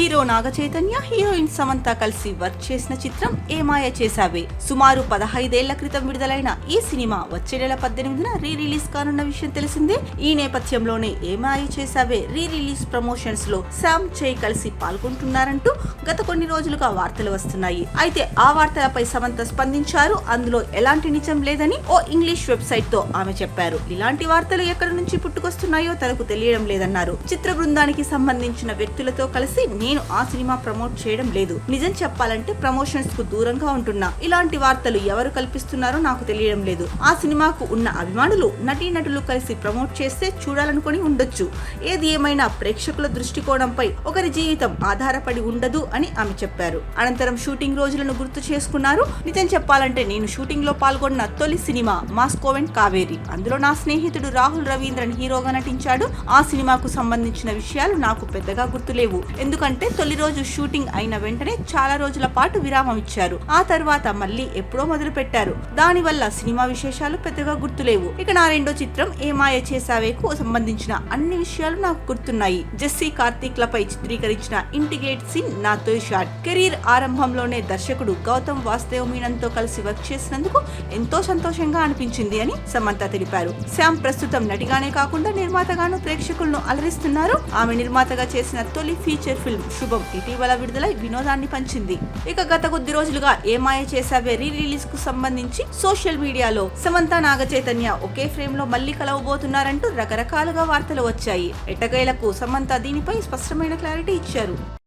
Hero Naga Chaitanya heroine Samantha కలిసి work చేసిన చిత్రం ఏమాయ చేశావే? సుమారు పదహైదేళ్ళ క్రితం విడుదలైన ఈ సినిమా వచ్చే నెల పద్దెనిమిదిన రీ రిలీజ్ కానున్న విషయం తెలిసిందే. ఈ నేపథ్యంలోనే Ye Maaya Chesave? Re release ప్రమోషన్స్లో Sam చేయి కలిసి పాల్గొంటున్నారంటూ గత కొన్ని రోజులుగా వార్తలు వస్తున్నాయి. అయితే ఆ వార్తలపై సమంత స్పందించారు. అందులో ఎలాంటి నిజం లేదని ఓ ఇంగ్లీష్ వెబ్సైట్తో ఆమె చెప్పారు. ఇలాంటి వార్తలు ఎక్కడి నుంచి పుట్టుకొస్తున్నాయో తనకు తెలియడం లేదన్నారు. చిత్ర బృందానికి సంబంధించిన వ్యక్తులతో కలిసి నేను ఆ సినిమా ప్రమోట్ చేయడం లేదు. నిజం చెప్పాలంటే ప్రమోషన్స్కు దూరంగా ఉంటున్నా. ఇలాంటి వార్తలు ఎవరు కల్పిస్తున్నారో నాకు తెలియడం లేదు. ఆ సినిమాకు ఉన్న అభిమానులు నటీనటులు కలిసి ప్రమోట్ చేస్తే చూడాలనుకుని ఉండొచ్చు. ఏది ఏమైనా ప్రేక్షకుల దృష్టికోణంపై ఒకరి జీవితం ఆధారపడి ఉండదు అని ఆమె చెప్పారు. అనంతరం షూటింగ్ రోజులను గుర్తు చేసుకున్నారు. నిజం చెప్పాలంటే నేను షూటింగ్లో పాల్గొన్న తొలి సినిమా మాస్కోవెంట్ కావేరి. అందులో నా స్నేహితుడు రాహుల్ రవీంద్రన్ హీరోగా నటించాడు. ఆ సినిమాకు సంబంధించిన విషయాలు నాకు పెద్దగా గుర్తులేవు. ఎందుకంటే అంటే తొలి రోజు షూటింగ్ అయిన వెంటనే చాలా రోజుల పాటు విరామం ఇచ్చారు. ఆ తర్వాత మళ్ళీ ఎప్పుడో మొదలు పెట్టారు. దానివల్ల సినిమా విశేషాలు పెద్దగా గుర్తులేవు. ఇక నా రెండో చిత్రం ఏమాయ చేసావేకు సంబంధించిన అన్ని విషయాలు నాకు గుర్తున్నాయి. జెస్సీ కార్తీక్ లపై చిత్రీకరించిన ఇంటిగేట్ సీన్ నా తొలి షాట్. కెరీర్ ఆరంభంలోనే దర్శకుడు గౌతమ్ వాసుదేవ్ మీనన్తో కలిసి వర్క్ చేసినందుకు ఎంతో సంతోషంగా అనిపించింది అని సమంత తెలిపారు. శ్యామ్ ప్రస్తుతం నటిగానే కాకుండా నిర్మాతగాను ప్రేక్షకులను అలరిస్తున్నారు. ఆమె నిర్మాతగా చేసిన తొలి ఫీచర్ ఫిల్మ్ శుభం. ఇటీవల విడుదలై వినోదాన్ని పంచింది. ఇక గత కొద్ది రోజులుగా ఏమాయ చేసావే రీ రిలీజ్కు సంబంధించి సోషల్ మీడియాలో సమంత నాగ చైతన్య ఒకే ఫ్రేమ్లో మళ్ళీ కలవబోతున్నారంటూ రకరకాలుగా వార్తలు వచ్చాయి. ఎట్టకేలకు సమంత దీనిపై స్పష్టమైన క్లారిటీ ఇచ్చారు.